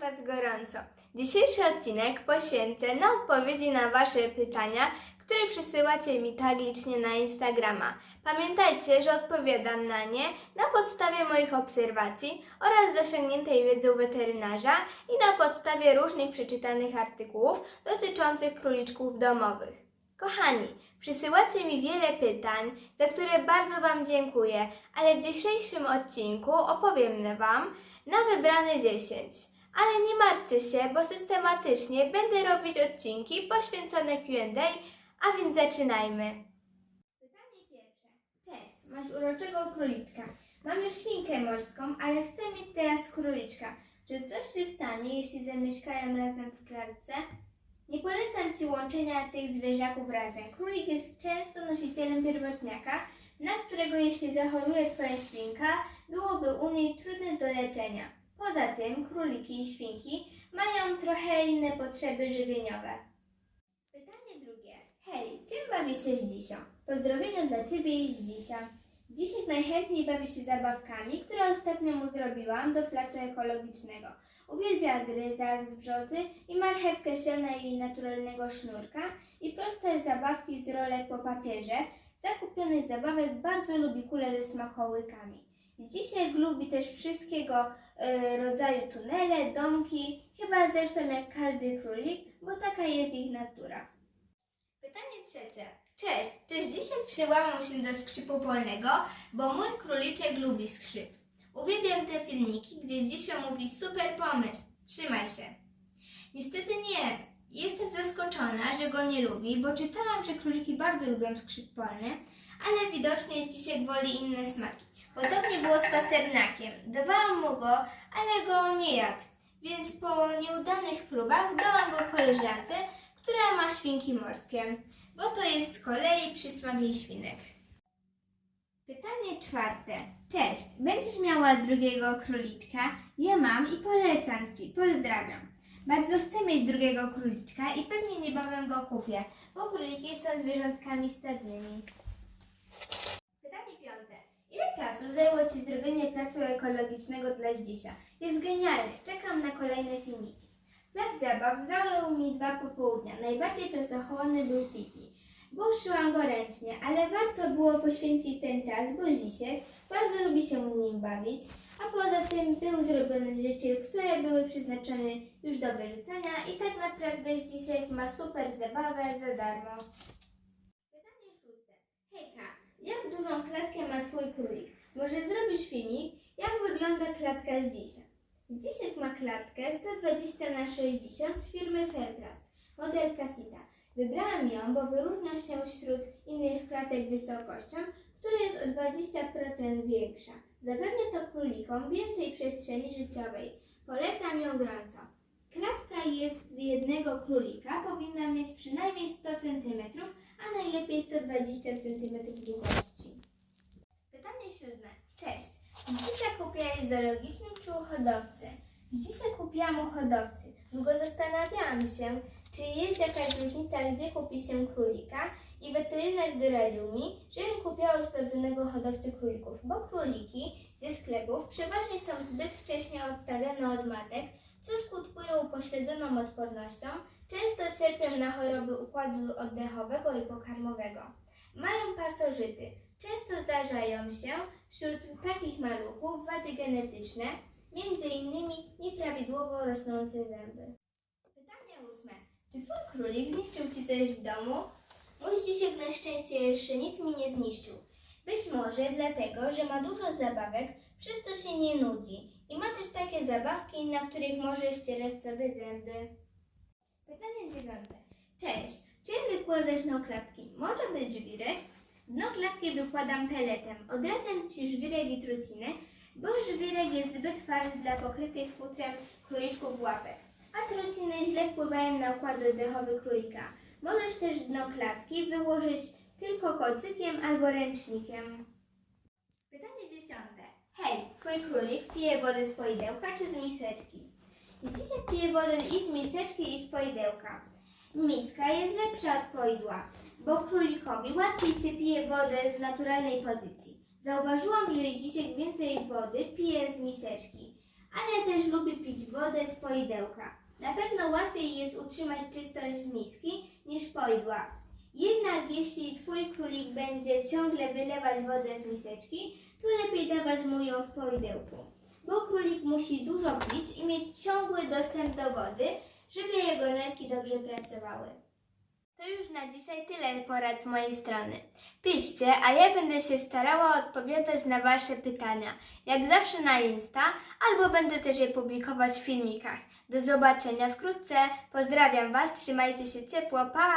Was gorąco. Dzisiejszy odcinek poświęcę na odpowiedzi na Wasze pytania, które przysyłacie mi tak licznie na Instagrama. Pamiętajcie, że odpowiadam na nie na podstawie moich obserwacji oraz zasięgniętej wiedzy u weterynarza i na podstawie różnych przeczytanych artykułów dotyczących króliczków domowych. Kochani, przysyłacie mi wiele pytań, za które bardzo Wam dziękuję, ale w dzisiejszym odcinku opowiem Wam na wybrane 10. Ale nie martwcie się, bo systematycznie będę robić odcinki poświęcone Q&A, a więc zaczynajmy. Pytanie pierwsze. Cześć, masz uroczego króliczka. Mam już świnkę morską, ale chcę mieć teraz króliczka. Czy coś się stanie, jeśli zamieszkają razem w klatce? Nie polecam Ci łączenia tych zwierzaków razem. Królik jest często nosicielem pierwotniaka, na którego jeśli zachoruje Twoja świnka, byłoby u niej trudne do leczenia. Poza tym króliki i świnki mają trochę inne potrzeby żywieniowe. Pytanie drugie. Hej, czym bawi się Zdzisio? Pozdrowienia dla Ciebie i Zdzisia. Dzisiek najchętniej bawi się zabawkami, które ostatnio mu zrobiłam do placu ekologicznego. Uwielbia gryzak z brzozy i marchewkę siana i naturalnego sznurka i proste zabawki z rolek po papierze. Zakupionych zabawek bardzo lubi kule ze smakołykami. Dzisiaj lubi też wszystkiego e, rodzaju tunele, domki, chyba zresztą jak każdy królik, bo taka jest ich natura. Pytanie trzecie. Cześć, czy dzisiaj przyłamał się do skrzypu polnego, bo mój króliczek lubi skrzyp. Uwielbiam te filmiki, gdzie dzisiaj mówi super pomysł, trzymaj się. Niestety nie, jestem zaskoczona, że go nie lubi, bo czytałam, że króliki bardzo lubią skrzyp polny, ale widocznie dzisiaj woli inne smaki. Podobnie było z pasternakiem. Dawałam mu go, ale go nie jadł. Więc po nieudanych próbach dałam go koleżance, która ma świnki morskie, bo to jest z kolei przysmak jej świnek. Pytanie czwarte. Cześć, będziesz miała drugiego króliczka? Ja mam i polecam Ci. Pozdrawiam. Bardzo chcę mieć drugiego króliczka i pewnie niebawem go kupię, bo króliki są zwierzątkami stadnymi. Ile czasu zajęło Ci zrobienie placu ekologicznego dla Zdzisia? Jest genialny. Czekam na kolejne filmiki. Plac zabaw zajął mi dwa popołudnia. Najbardziej pracochłonny był Tipi, bo szyłam go ręcznie, ale warto było poświęcić ten czas, bo Zisiek bardzo lubi się nim bawić, a poza tym był zrobiony z rzeczy, które były przeznaczone już do wyrzucenia i tak naprawdę Zdzisiek ma super zabawę za darmo. Pytanie szóste. Hejka, jak dużą klatkę ma Twój królik? Może zrobisz filmik, jak wygląda klatka z dzisiaj? Dzisiek ma klatkę 120 na 60 z firmy Fairplast, model Casita. Wybrałam ją, bo wyróżnia się wśród innych klatek wysokością, która jest o 20% większa. Zapewnia to królikom więcej przestrzeni życiowej. Polecam ją gorąco. Klatka jest jednego królika powinna mieć przynajmniej 100 cm, a najlepiej 120 cm długości. Pytanie siódme. Kupiłaś w zoologicznym czy u hodowcy? Kupiłam u hodowcy. Długo zastanawiałam się, czy jest jakaś różnica, gdzie kupi się królika i weterynarz doradził mi, żebym kupiła u sprawdzonego hodowcy królików, bo króliki ze sklepów przeważnie są zbyt wcześnie odstawiane od matek, co skutkuje upośledzoną odpornością, często cierpią na choroby układu oddechowego i pokarmowego. Mają pasożyty. Często zdarzają się wśród takich maluchów wady genetyczne, innymi nieprawidłowo rosnące zęby. Pytanie ósme. Czy twój królik zniszczył ci coś w domu? Mój dzisiek na szczęście jeszcze nic mi nie zniszczył. Być może dlatego, że ma dużo zabawek, przez to się nie nudzi. I ma też takie zabawki, na których może ścierać sobie zęby. Pytanie dziewiąte. Cześć. Czy wykładasz na klatki? Może być żwirek? Dno klatki wykładam peletem. Odradzam Ci żwirek i trucinę, bo żwirek jest zbyt twardy dla pokrytych futrem króliczków łapek, a truciny źle wpływają na układ oddechowy królika. Możesz też dno klatki wyłożyć tylko kocykiem albo ręcznikiem. Pytanie dziesiąte. Hej, twój królik pije wodę z poidełka czy z miseczki? Dzisiaj pije wodę i z miseczki i z poidełka. Miska jest lepsza od poidła, bo królikowi łatwiej się pije wodę w naturalnej pozycji. Zauważyłam, że Zdzisiek więcej wody pije z miseczki, Ania też lubi pić wodę z poidełka. Na pewno łatwiej jest utrzymać czystość z miski niż poidła. Jednak jeśli twój królik będzie ciągle wylewać wodę z miseczki, to lepiej dawać mu ją w poidełku. Bo królik musi dużo pić i mieć ciągły dostęp do wody, żeby jego nerki dobrze pracowały. To już na dzisiaj tyle porad z mojej strony. Piszcie, a ja będę się starała odpowiadać na Wasze pytania. Jak zawsze na Insta, albo będę też je publikować w filmikach. Do zobaczenia wkrótce. Pozdrawiam Was, trzymajcie się ciepło, pa!